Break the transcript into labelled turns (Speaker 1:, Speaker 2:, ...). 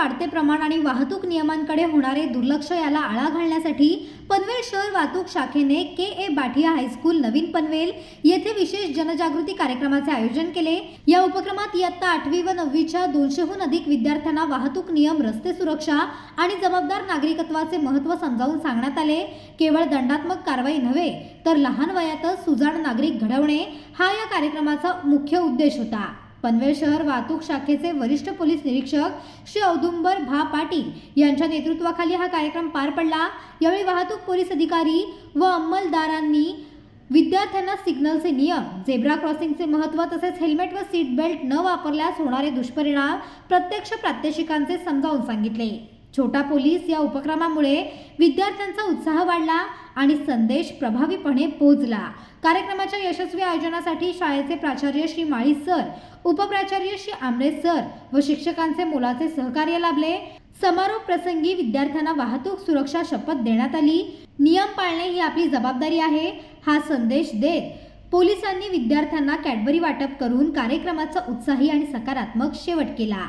Speaker 1: वाढते प्रमाण आणि वाहतूक नियमांकडे होणारे दुर्लक्ष याला आळा घालण्यासाठी पनवेल शहर वाहतूक शाखेने K A Bathia high school नवीन पनवेल येथे विशेष जनजागृती कार्यक्रमाचे आयोजन केले. या उपक्रमात इयत्ता आठवी व नववीच्या दोनशेहून अधिक विद्यार्थ्यांना वाहतूक नियम रस्ते सुरक्षा आणि जबाबदार नागरिकत्वाचे महत्त्व समजावून सांगण्यात आले. केवळ दंडात्मक कारवाई नव्हे तर लहान वयातच सुजाण नागरिक घडवणे हा या कार्यक्रमाचा मुख्य उद्देश होता. पनवेल शहर वाहतूक शाखेचे वरिष्ठ पोलीस निरीक्षक श्री औदुंबर भा पाटील यांच्या नेतृत्वाखाली हा कार्यक्रम पार पडला. यावेळी वाहतूक पोलीस अधिकारी व अंमलदारांनी विद्यार्थ्यांना सिग्नलचे नियम झेब्रा क्रॉसिंगचे महत्त्व तसेच हेल्मेट व सीट बेल्ट न वापरल्यास होणारे दुष्परिणाम प्रत्यक्ष प्रात्यक्षिकांचे समजावून सांगितले. छोटा पोलीस या उपक्रमामुळे विद्यार्थ्यांचा उत्साह वाढला. आणि संदेश प्रभावीपणे पोचला. कार्यक्रमाच्या यशस्वी आयोजनासाठी शाळेचे प्राचार्य श्री माळी सर उपप्राचार्य श्री आमरे सर व शिक्षकांचे मोलाचे सहकार्य लाभले. समारोप प्रसंगी विद्यार्थ्यांना वाहतूक सुरक्षा शपथ देण्यात आली. नियम पाळणे ही आपली जबाबदारी आहे. हा संदेश देत पोलिसांनी विद्यार्थ्यांना कॅडबरी वाटप करून कार्यक्रमाचा उत्साही आणि सकारात्मक शेवट केला.